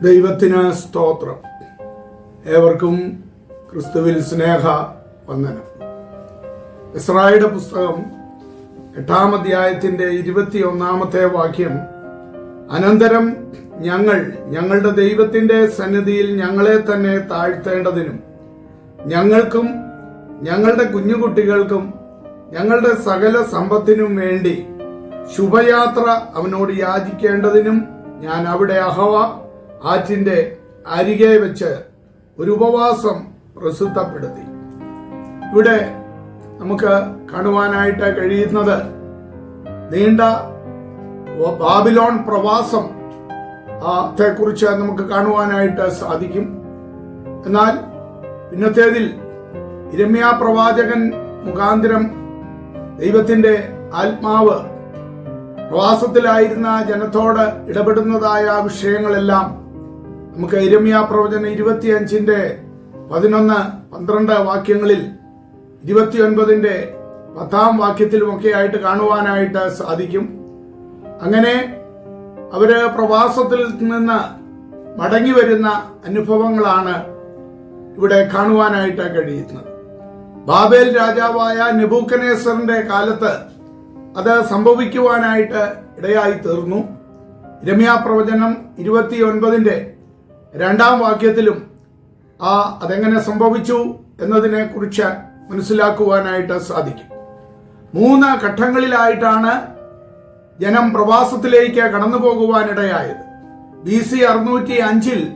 ദൈവത്തിന് സ്തോത്രം. ഏവർക്കും ക്രിസ്തുവിൽ സ്നേഹ വന്ദനം. ഇസ്രായുടെ പുസ്തകം എട്ടാം അധ്യായത്തിന്റെ ഇരുപത്തിയൊന്നാമത്തെ വാക്യം അനന്തരം ഞങ്ങൾ ഞങ്ങളുടെ ദൈവത്തിന്റെ സന്നിധിയിൽ ഞങ്ങളെ തന്നെ താഴ്ത്തേണ്ടതിനും ഞങ്ങൾക്കും ഞങ്ങളുടെ കുഞ്ഞുകുട്ടികൾക്കും ഞങ്ങളുടെ സകല സമ്പത്തിനും വേണ്ടി ശുഭയാത്ര അവനോട് യാചിക്കേണ്ടതിനും ഞാൻ അവിടെ അഹവ ആറ്റിന്റെ അരികെ വെച്ച് ഒരു ഉപവാസം പ്രസിദ്ധപ്പെടുത്തി. ഇവിടെ നമുക്ക് കാണുവാനായിട്ട് കഴിയുന്നത് നീണ്ട ബാബിലോൺ പ്രവാസം ത്തെക്കുറിച്ച് നമുക്ക് കാണുവാനായിട്ട് സാധിക്കും. എന്നാൽ ഇന്നത്തേതിൽ ഇരമ്യ പ്രവാചകൻ മുഖാന്തരം ദൈവത്തിന്റെ ആത്മാവ് പ്രവാസത്തിലായിരുന്ന ജനത്തോട് ഇടപെടുന്നതായ വിഷയങ്ങളെല്ലാം നമുക്ക് ഇരമ്യ പ്രവചന ഇരുപത്തിയഞ്ചിന്റെ പതിനൊന്ന് പന്ത്രണ്ട് വാക്യങ്ങളിൽ ഇരുപത്തിയൊൻപതിന്റെ പത്താം വാക്യത്തിലുമൊക്കെ ആയിട്ട് കാണുവാനായിട്ട് സാധിക്കും. അങ്ങനെ അവർ പ്രവാസത്തിൽ നിന്ന് മടങ്ങി വരുന്ന അനുഭവങ്ങളാണ് ഇവിടെ കാണുവാനായിട്ട് കഴിയുന്നത്. ബാബേൽ രാജാവായ നെബൂക്കനേസറിന്റെ കാലത്ത് അത് സംഭവിക്കുവാനായിട്ട് ഇടയായി തീർന്നു. രമ്യാ പ്രവചനം ഇരുപത്തിയൊൻപതിന്റെ രണ്ടാം വാക്യത്തിലും ആ അതെങ്ങനെ സംഭവിച്ചു എന്നതിനെ കുറിച്ച് മനസ്സിലാക്കുവാനായിട്ട് സാധിക്കും. മൂന്ന് ഘട്ടങ്ങളിലായിട്ടാണ് ജനം പ്രവാസത്തിലേക്ക് കടന്നു പോകുവാനിടയായത്. ബി സി അറുന്നൂറ്റി അഞ്ചിൽ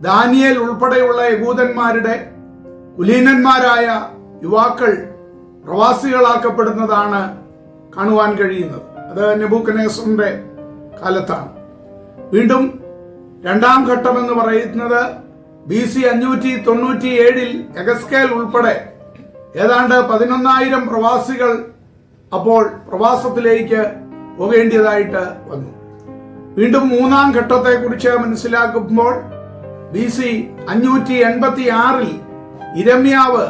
ദാനിയൽ ഉൾപ്പെടെയുള്ള യഹൂദന്മാരുടെ കുലീനന്മാരായ യുവാക്കൾ പ്രവാസികളാക്കപ്പെടുന്നതാണ് കാണുവാൻ കഴിയുന്നത്. അത് നെബൂക്കനേസറിന്റെ കാലത്താണ്. വീണ്ടും രണ്ടാം ഘട്ടം എന്ന് പറയുന്നത് ബി സി അഞ്ഞൂറ്റി തൊണ്ണൂറ്റി ഏഴിൽ എഗസ്കേൽ ഉൾപ്പെടെ ഏതാണ്ട് പതിനൊന്നായിരം പ്രവാസികൾ അപ്പോൾ പ്രവാസത്തിലേക്ക് പോകേണ്ടതായിട്ട് വന്നു. വീണ്ടും മൂന്നാം ഘട്ടത്തെ കുറിച്ച് മനസ്സിലാക്കുമ്പോൾ ബി സി അഞ്ഞൂറ്റി എൺപത്തി ആറിൽ ഇരമ്യാവ്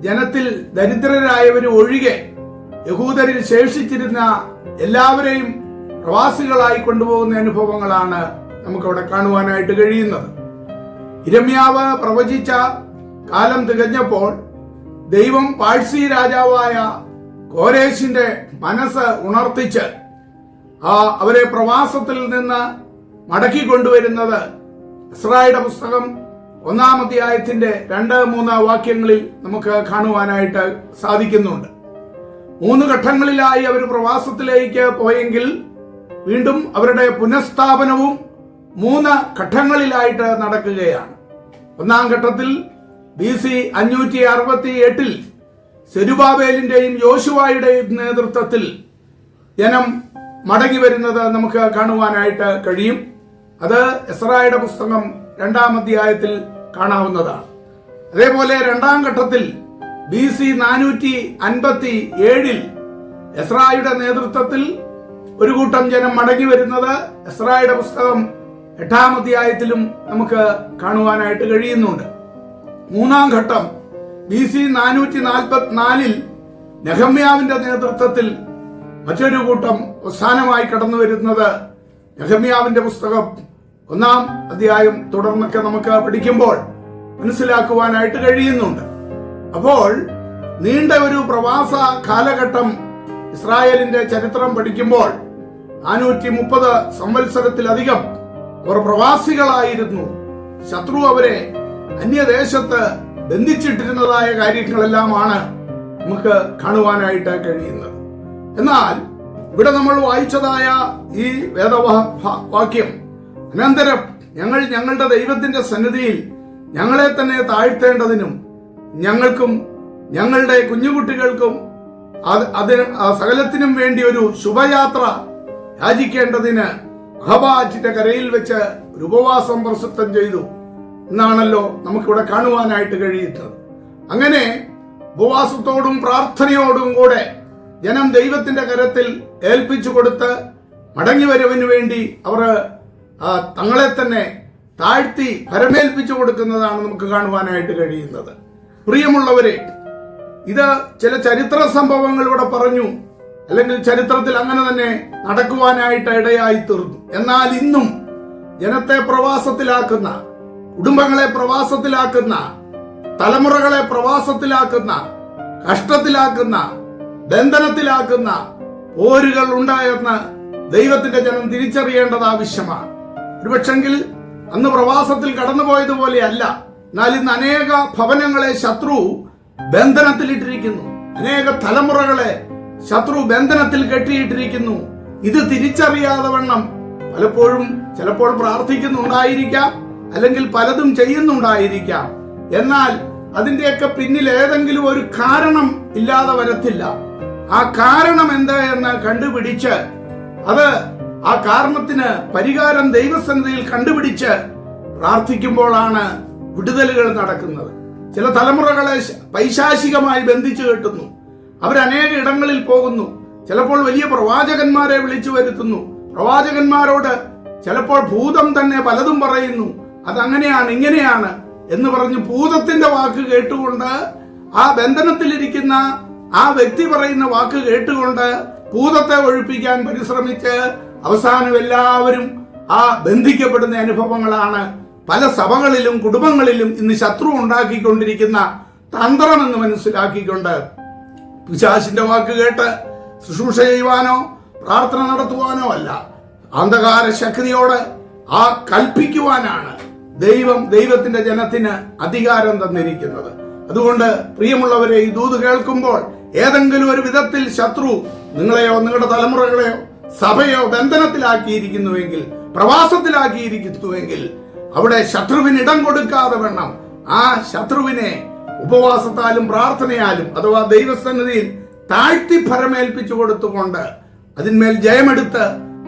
ജനത്തിൽ ദരിദ്രരായവര് ഒഴികെ യഹൂദരിൽ ശേഷിച്ചിരുന്ന എല്ലാവരെയും പ്രവാസികളായി കൊണ്ടുപോകുന്ന അനുഭവങ്ങളാണ് നമുക്കവിടെ കാണുവാനായിട്ട് കഴിയുന്നത്. ഇരമ്യാവ് പ്രവചിച്ച കാലം തികഞ്ഞപ്പോൾ ദൈവം പാഴ്സി രാജാവായ കോരേശിന്റെ മനസ്സ് ഉണർത്തിച്ച് ആ അവരെ പ്രവാസത്തിൽ നിന്ന് മടക്കി കൊണ്ടുവരുന്നത് ഇസ്രായുടെ പുസ്തകം ഒന്നാം അധ്യായത്തിന്റെ രണ്ട് മൂന്ന് വാക്യങ്ങളിൽ നമുക്ക് കാണുവാനായിട്ട് സാധിക്കുന്നുണ്ട്. മൂന്ന് ഘട്ടങ്ങളിലായി അവർ പ്രവാസത്തിലേക്ക് പോയെങ്കിൽ വീണ്ടും അവരുടെ പുനഃസ്ഥാപനവും മൂന്ന് ഘട്ടങ്ങളിലായിട്ട് നടക്കുകയാണ്. ഒന്നാം ഘട്ടത്തിൽ ബി സി അഞ്ഞൂറ്റി അറുപത്തി എട്ടിൽ സെരുബാബേലിന്റെയും യോശുവായുടെയും നേതൃത്വത്തിൽ ജനം മടങ്ങി വരുന്നത് നമുക്ക് കാണുവാനായിട്ട് കഴിയും. അത് എസ്രായുടെ പുസ്തകം രണ്ടാം അധ്യായത്തിൽ കാണാവുന്നതാണ്. അതേപോലെ രണ്ടാം ഘട്ടത്തിൽ ബി സി നാനൂറ്റി അൻപത്തി ഏഴിൽ എസ്രായുടെ നേതൃത്വത്തിൽ ഒരു കൂട്ടം ജനം മടങ്ങി വരുന്നത് എസ്രായുടെ പുസ്തകം എട്ടാം അധ്യായത്തിലും നമുക്ക് കാണുവാനായിട്ട് കഴിയുന്നുണ്ട്. മൂന്നാം ഘട്ടം ബി സി നാനൂറ്റി നാൽപ്പത്തിനാലിൽ നെഹമ്യാവിന്റെ നേതൃത്വത്തിൽ മറ്റൊരു കൂട്ടം അവസാനമായി കടന്നു വരുന്നത് നെഹമ്യാവിന്റെ പുസ്തകം ഒന്നാം അധ്യായം തുടർന്നൊക്കെ നമുക്ക് പഠിക്കുമ്പോൾ മനസ്സിലാക്കുവാനായിട്ട് കഴിയുന്നുണ്ട്. അപ്പോൾ നീണ്ട ഒരു പ്രവാസ കാലഘട്ടം ഇസ്രായേലിന്റെ ചരിത്രം പഠിക്കുമ്പോൾ നാനൂറ്റി മുപ്പത് സംവത്സരത്തിലധികം അവർ പ്രവാസികളായിരുന്നു. ശത്രു അവരെ അന്യദേശത്ത് ബന്ധിച്ചിട്ടിരുന്നതായ കാര്യങ്ങളെല്ലാമാണ് നമുക്ക് കാണുവാനായിട്ട് കഴിയുന്നത്. എന്നാൽ ഇവിടെ നമ്മൾ വായിച്ചതായ ഈ വേദവാക്യം അനന്തരം ഞങ്ങൾ ഞങ്ങളുടെ ദൈവത്തിന്റെ സന്നിധിയിൽ ഞങ്ങളെ തന്നെ താഴ്ത്തേണ്ടതിനും ഞങ്ങൾക്കും ഞങ്ങളുടെ കുഞ്ഞുകുട്ടികൾക്കും അതിന് സകലത്തിനും വേണ്ടി ഒരു ശുഭയാത്ര യാചിക്കേണ്ടതിന് അഹബാറ്റിന്റെ കരയിൽ വെച്ച് ഒരു ഉപവാസം പ്രസിദ്ധം ചെയ്തു. എന്നാണല്ലോ നമുക്കിവിടെ കാണുവാനായിട്ട് കഴിയുന്നത്. അങ്ങനെ ഉപവാസത്തോടും പ്രാർത്ഥനയോടും കൂടെ ജനം ദൈവത്തിന്റെ കരത്തിൽ ഏൽപ്പിച്ചു കൊടുത്ത് മടങ്ങി വരവിന് വേണ്ടി അവർ തങ്ങളെ തന്നെ താഴ്ത്തി പരമേൽപ്പിച്ചു കൊടുക്കുന്നതാണ് നമുക്ക് കാണുവാനായിട്ട് കഴിയുന്നത്. പ്രിയമുള്ളവരെ ഇത് ചില ചരിത്ര സംഭവങ്ങൾ ഇവിടെ പറഞ്ഞു. അല്ലെങ്കിൽ ചരിത്രത്തിൽ അങ്ങനെ തന്നെ നടക്കുവാനായിട്ട് ഇടയായി തീർന്നു. എന്നാൽ ഇന്നും ജനത്തെ പ്രവാസത്തിലാക്കുന്ന കുടുംബങ്ങളെ പ്രവാസത്തിലാക്കുന്ന തലമുറകളെ പ്രവാസത്തിലാക്കുന്ന കഷ്ടത്തിലാക്കുന്ന ബന്ധനത്തിലാക്കുന്ന പോരുകൾ ഉണ്ടായെന്ന് ദൈവത്തിന്റെ ജനം തിരിച്ചറിയേണ്ടത് ആവശ്യമാണ്. ഒരുപക്ഷെങ്കിൽ അന്ന് പ്രവാസത്തിൽ കടന്നുപോയതുപോലെയല്ല എന്നാൽ ഇന്ന് അനേക ഭവനങ്ങളെ ശത്രു ബന്ധനത്തിലിട്ടിരിക്കുന്നു. അനേക തലമുറകളെ ശത്രു ബന്ധനത്തിൽ കെട്ടിയിട്ടിരിക്കുന്നു. ഇത് തിരിച്ചറിയാതെ വണ്ണം. പലപ്പോഴും ചിലപ്പോൾ പ്രാർത്ഥിക്കുന്നുണ്ടായിരിക്കാം അല്ലെങ്കിൽ പലതും ചെയ്യുന്നുണ്ടായിരിക്കാം. എന്നാൽ അതിന്റെയൊക്കെ പിന്നിൽ ഏതെങ്കിലും ഒരു കാരണം ഇല്ലാതെ വരത്തില്ല. ആ കാരണം എന്താ എന്ന് കണ്ടുപിടിച്ച് അത് ആ കാരണത്തിന് പരിഹാരം ദൈവസന്നിധിയിൽ കണ്ടുപിടിച്ച് പ്രാർത്ഥിക്കുമ്പോഴാണ് വിടുതലുകൾ നടക്കുന്നത്. ചില തലമുറകളെ പൈശാചികമായി ബന്ധിച്ചു കെട്ടുന്നു. അവരനേക ഇടങ്ങളിൽ പോകുന്നു. ചിലപ്പോൾ വലിയ പ്രവാചകന്മാരെ വിളിച്ചു വരുത്തുന്നു. പ്രവാചകന്മാരോട് ചിലപ്പോൾ ഭൂതം തന്നെ പലതും പറയുന്നു. അതങ്ങനെയാണ് ഇങ്ങനെയാണ് എന്ന് പറഞ്ഞ് ഭൂതത്തിന്റെ വാക്ക് കേട്ടുകൊണ്ട് ആ ബന്ധനത്തിലിരിക്കുന്ന ആ വ്യക്തി പറയുന്ന വാക്ക് കേട്ടുകൊണ്ട് ഭൂതത്തെ ഒഴിപ്പിക്കാൻ പരിശ്രമിച്ച് അവസാനം എല്ലാവരും ആ ബന്ധിക്കപ്പെടുന്ന അനുഭവങ്ങളാണ് പല സഭകളിലും കുടുംബങ്ങളിലും ഇന്ന് ശത്രു ഉണ്ടാക്കിക്കൊണ്ടിരിക്കുന്ന തന്ത്രമെന്ന് മനസ്സിലാക്കിക്കൊണ്ട് പിശാശിന്റെ വാക്ക് കേട്ട് ശുശ്രൂഷ ചെയ്യുവാനോ പ്രാർത്ഥന നടത്തുവാനോ അല്ല. അന്ധകാര ശക്തിയോട് ആ കൽപ്പിക്കുവാനാണ് ദൈവം ദൈവത്തിന്റെ ജനത്തിന് അധികാരം തന്നിരിക്കുന്നത്. അതുകൊണ്ട് പ്രിയമുള്ളവരെ ഈ ദൂത് കേൾക്കുമ്പോൾ ഏതെങ്കിലും ഒരു വിധത്തിൽ ശത്രു നിങ്ങളെയോ നിങ്ങളുടെ തലമുറകളെയോ സഭയോ ബന്ധനത്തിലാക്കിയിരിക്കുന്നുവെങ്കിൽ പ്രവാസത്തിലാക്കിയിരിക്കുന്നുവെങ്കിൽ അവിടെ ശത്രുവിന് ഇടം കൊടുക്കാതെ വേണം ആ ശത്രുവിനെ ഉപവാസത്താലും പ്രാർത്ഥനയാലും അഥവാ ദൈവസന്നിധിയിൽ താഴ്ത്തി ഫലമേൽപ്പിച്ചു കൊടുത്തുകൊണ്ട് അതിന്മേൽ ജയമെടുത്ത്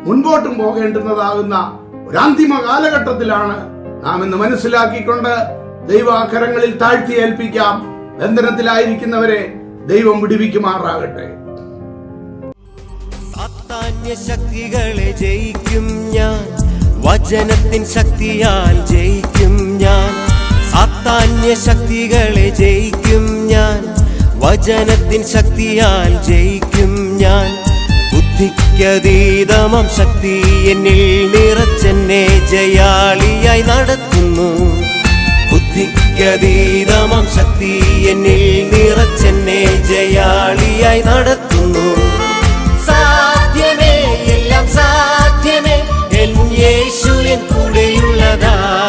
മുൻപോട്ടും പോകേണ്ടുന്നതാകുന്ന ഒരന്തിമ കാലഘട്ടത്തിലാണ് നാം ഇന്ന് മനസ്സിലാക്കിക്കൊണ്ട് ദൈവാകരങ്ങളിൽ താഴ്ത്തി ഏൽപ്പിക്കാം. ബന്ധനത്തിലായിരിക്കുന്നവരെ ദൈവം വിടുവിക്കുമാറാകട്ടെ. ശക്തികളെ ജയിക്കും ഞാൻ. വചനത്തിൻ ശക്തിയാൽ ജയിക്കും സാത്താന്യ ശക്തികളെ ജയിക്കും ഞാൻ. വചനത്തിൻ ശക്തിയാൽ ജയിക്കും ഞാൻ. ബുദ്ധിക്കതീതമം ശക്തി എന്നിൽ നിറച്ചെന്നെ ജയാളിയായി നടത്തുന്നു. ബുദ്ധിക്കതീതമം ശക്തി എന്നിൽ നിറച്ചെന്നെ ജയാളിയായി നടത്തുന്നു. സാധ്യമേ എല്ലാം സാധ്യമേ. എൻ യേശു എൻ കൂടെയുള്ളതാ.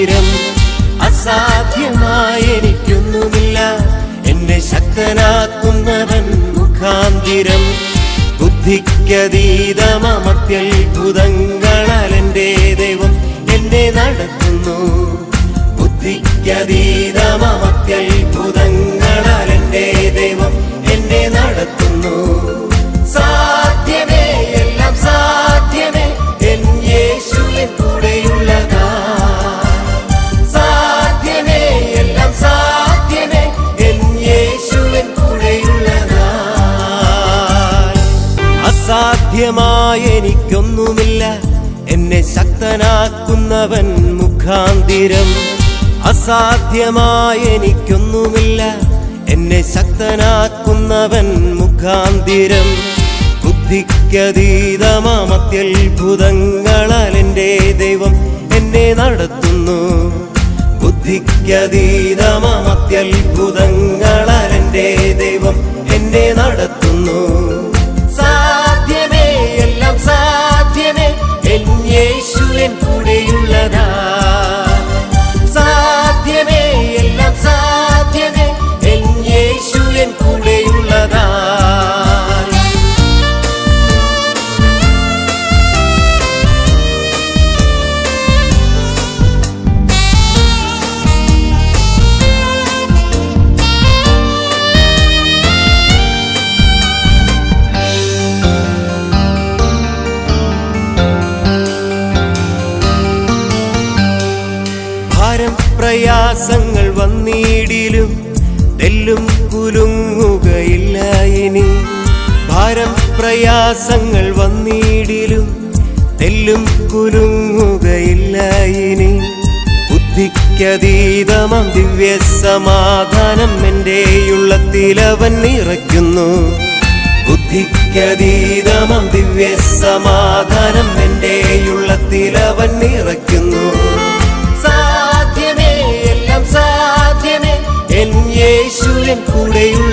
മുഖാന്തിരം അസാധ്യമായെനിക്കൊന്നുമില്ല എന്നെ ശക്തനാക്കുന്നവൻ മുഖാന്തിരം. ബുദ്ധിക്കതീതമത്യത്ഭുതങ്ങളാൽ എന്റെ ദൈവം എന്നെ നടത്തുന്നു. ബുദ്ധിക്കതീതമത്യത്ഭുതങ്ങളാൽ എന്റെ ദൈവം എന്നെ നടത്തുന്നു. അസാധ്യമായ എനിക്കൊന്നുമില്ല. എന്നെ ശക്തനാക്കുന്നവൻ മുഖാന്തിരം. അസാധ്യമായ എനിക്കൊന്നുമില്ല. എന്നെ ശക്തനാക്കുന്നവൻ മുഖാന്തിരം. ബുദ്ധിക്കതീതമാമത്യത്ഭുതങ്ങളാൽ എന്റെ ദൈവം എന്നെ നടത്തുന്നു. ബുദ്ധിക്കതീതമാമത്യത്ഭുതങ്ങളാൽ എന്റെ ദൈവം എന്നെ നടത്തുന്നു. എല്ലാം പ്രയാസങ്ങൾ വന്നിടിലും തെല്ലും കുലുങ്ങുകയില്ല ഇനി. ഭാരം പ്രയാസങ്ങൾ വന്നിടിലും തെല്ലും കുലുങ്ങുകയില്ല ഇനി. ബുദ്ധിക്കതീതമം ദിവ്യ സമാധാനം എന്റെ ഉള്ളത്തിലവൻ നിറയ്ക്കുന്നു. ബുദ്ധിക്കതീതമം ദിവ്യ സമാധാനം എന്റെ ഉള്ളത്തിലവൻ നിറയ്ക്കുന്നു. സാധ്യമേ എല്ലാം